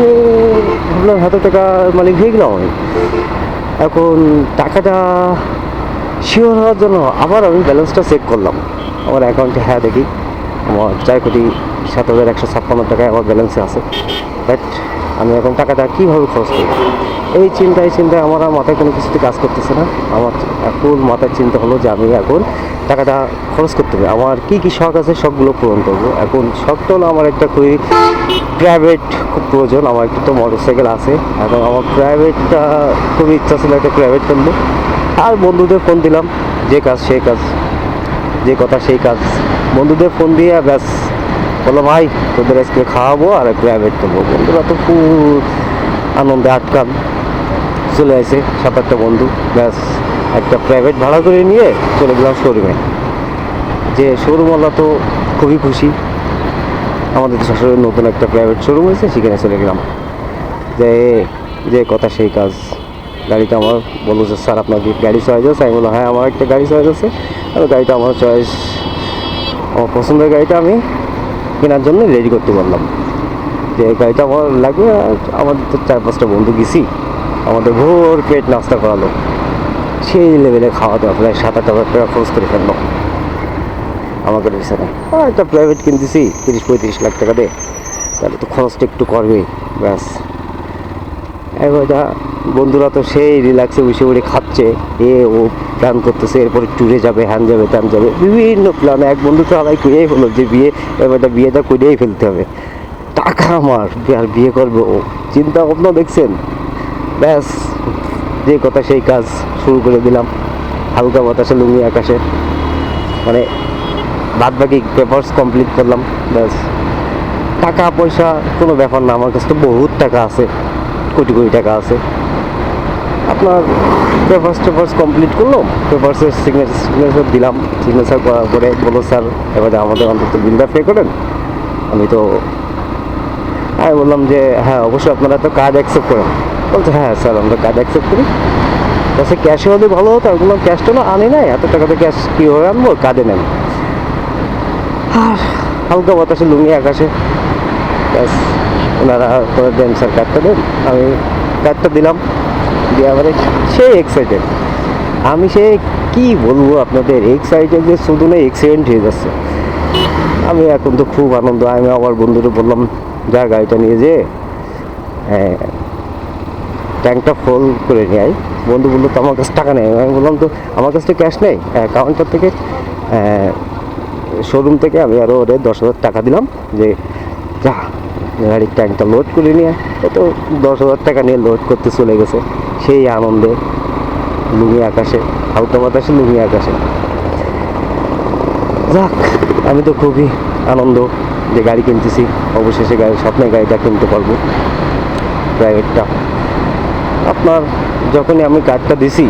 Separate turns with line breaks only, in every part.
আমি ভাবলাম হাতে টাকা মানে গেলাম আমি। এখন টাকাটা শিওর হওয়ার জন্য আবার আমি ব্যালেন্সটা চেক করলাম। আমার অ্যাকাউন্টে হ্যাঁ দেখি, আমার চার কোটি সাত হাজার একশো ছাপ্পান্ন টাকায় আমার ব্যালেন্সে আছে। বাট আমি এখন টাকাটা কীভাবে খরচ করব? এই চিন্তায় চিন্তায় আমার আর মাথায় কোনো কিছুতে কাজ করতেছে না। আমার এখন মাথায় চিন্তা হলো যে আমি এখন টাকাটা খরচ করতে হবে। আমার কী কী শখ আছে সবগুলো পূরণ করব। এখন শখটা হলো আমার একটা খুবই প্রাইভেট খুব প্রয়োজন। আমার একটা তো মোটর সাইকেল আছে। এখন আমার প্রাইভেটটা খুবই ইচ্ছা ছিল একটা প্রাইভেট কিনবো। আর বন্ধুদের ফোন দিলাম। যে কাজ সেই কাজ, যে কথা সেই কাজ। বন্ধুদের ফোন দিয়ে ব্যাস বলল ভাই, তোদের আজকে খাওয়াবো আর প্রাইভেট করব। বন্ধুরা তো খুব আনন্দে আটকান। চলে আসে সাত আটটা বন্ধু। ব্যাস, একটা প্রাইভেট ভাড়া করে নিয়ে চলে গেলাম শোরুমে যে শোরুমওয়ালা তো খুবই খুশি। আমাদের শাশুড়ির নতুন একটা প্রাইভেট শোরুম হয়েছে, সেখানে চলে গেলাম। যে যে কথা সেই কাজ। গাড়িটা আমার বলল যে, স্যার, আপনার কি গাড়ি চয়েস আছে? আমি বললাম হ্যাঁ আমার একটা গাড়ি চয়েস আছে। আর গাড়িটা আমার চয়েস আমার পছন্দের গাড়িটা আমি কেনার জন্য রেডি করতে পারলাম যে গাড়িটা আমার লাগবে আমাদের তো চার পাঁচটা বন্ধু গেছি। আমাদের ভোর পেট নাস্তা করালো। সেই লেভেলে খাওয়া দাওয়া প্রায় সাত আট হাজার টাকা খরচ করে ফেলল। আমাকে পিছনে একটা প্রাইভেট কিনতেছি, তিরিশ পঁয়ত্রিশ লাখ টাকা দিয়ে তাহলে তো খরচটা একটু করবেই, ব্যাস। এবার বন্ধুরা তো সেই রিল্যাক্সে বসে বসে খাচ্ছে। এ ও প্ল্যান করতেছে, এরপরে ট্যুরে যাবে, হ্যান যাবে, ত্যান যাবে, বিভিন্ন প্ল্যান এক বন্ধু তো আলাই করেই হলো যে বিয়ে এবারটা বিয়েটা করেই ফেলতে হবে। টাকা আমার আর বিয়ে করবে ও। চিন্তা ভাবনা দেখছেন? ব্যাস, যে কথা সেই কাজ শুরু করে দিলাম। হালকা বাতাসে লুঙ্গি আকাশে। মানে বাদ বাকি পেপার্স কমপ্লিট করলাম, ব্যাস। টাকা, পয়সা কোনো ব্যাপার না, আমার কাছে তো বহুত টাকা আছে। কোটি কোটি টাকা আছে। আপনার পেপার্স টেপার্স কমপ্লিট করল পেপার্সের সিগনেচার সিগনেচার দিলাম সিগনেচার করার পরে বলো স্যার, এবারে আমাদের অন্তত বিলটা পে করেন। আমি তো, আমি বললাম যে হ্যাঁ অবশ্যই আপনারা তো কার্ড অ্যাকসেপ্ট করেন। বলছে হ্যাঁ স্যার, আমরা কার্ড অ্যাকসেপ্ট করি। বলছে ক্যাশে হলে ভালো হতো। আমি বললাম ক্যাশটা না, আনি নাই। এত টাকা তো ক্যাশ কীভাবে আনব? কার্ডে নেন। আর হালকা বাতাসে লুঙ্গি আকাশে, ব্যাস, ওনারা করে দেন স্যার কার্ডটা দেন। আমি কার্ডটা দিলাম। আবারে সেই এক্সাইটেড আমি সে কি বলব আপনাদের? এক্সাইটেড যে শুধু না এক্সিডেন্ট হয়ে যাচ্ছে। আমি এখন তো খুব আনন্দ, আমি আমার বন্ধুরা বললাম, যা গাড়িটা নিয়ে যে হ্যাঁ ট্যাঙ্কটা ফুল করে নিয়ে বন্ধু বলল, তো আমার কাছে টাকা নেই। আমি বললাম, তো আমার কাছে তো ক্যাশ নেই কাউন্টার থেকে শোরুম থেকে আমি আরও ওরে দশ হাজার টাকা দিলাম, যে যা, গাড়ির ট্যাঙ্কটা লোড করে নিয়ে ও তো দশ হাজার টাকা নিয়ে লোড করতে চলে গেছে। সেই আনন্দে লুঙ্গি আকাশে, হালকা বাতাসে লুঙ্গি আকাশে। যাক, আমি তো খুবই আনন্দ যে গাড়ি কিনতেছি। অবশেষে গাড়ি, স্বপ্নের গাড়িটা কিনতে পারব। প্রাইভেটটা। আপনার যখনই আমি কার্ডটা দিছি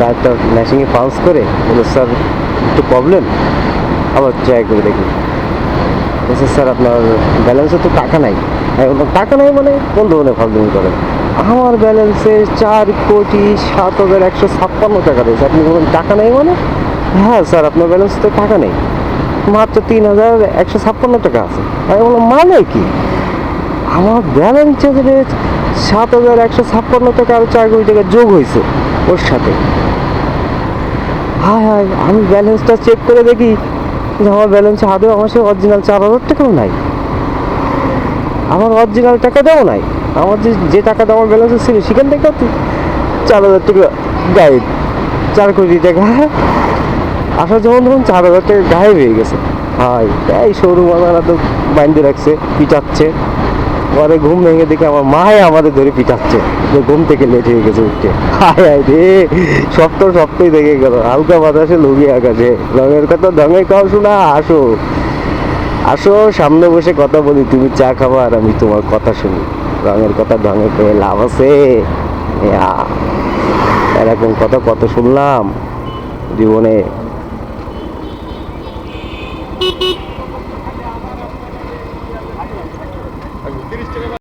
কার্ডটা ম্যাশিংয়ে পালস করে বলে, স্যার, একটু প্রবলেম আবার ট্রাই করে দেখি। স্যার, আপনার ব্যালেন্সে তো টাকা নাই। বললাম টাকা নাই মানে কোন ধরনের ফালতুমি করেন আমার ব্যালেন্সে চার কোটি সাত হাজার একশো ছাপ্পান্ন টাকা রয়েছে। আপনি বলুন, টাকা নেই মানে? হ্যাঁ স্যার, আপনার ব্যালেন্সে তো টাকা নেই। মাত্র তিন হাজার একশো ছাপ্পান্ন টাকা আছে। আমি বললাম মানে কি? আমার ব্যালেন্সে যে সাত হাজার একশো ছাপ্পান্ন টাকা আর চার কোটি টাকা যোগ হয়েছে ওর সাথে। হায় হায়, আমি ব্যালেন্সটা চেক করে দেখি। যে আমার ব্যালেন্সে আদৌ আমার সে অরিজিনাল চার হাজার টাকাও নাই। আমার অরিজিনাল টাকা দেওয়া নাই। আমার যে যে টাকাটা আমার ব্যালেন্সে ছিল সেখান থেকে চার হাজার টাকা গায়েব চার কোটি টাকা আসার যখন তখন চার হাজার টাকা গায়েব হয়ে গেছে। হাই এই শোরুম ওনারা তো বাইন্দে রাখছে, পিটাচ্ছে। পরে ঘুম ভেঙে দেখে আমার মাই আমাদের ধরে পিটাচ্ছে। যে ঘুম থেকে লেট হয়ে গেছে উঠতে। হায় হায় রে সপ্তাহ সপ্তাহে দেখে গেল। হালকা বাতাসে লুগিয়ে আকাশে। রঙের কথা ঢঙের খাও শোনা, আসো। আসো, সামনে বসে কথা বলি, তুমি চা খাব আর আমি তোমার কথা শুনি। রঙের কথা ঢঙে পেয়ে লাভ আছে। এরকম কথা কত শুনলাম। জীবনে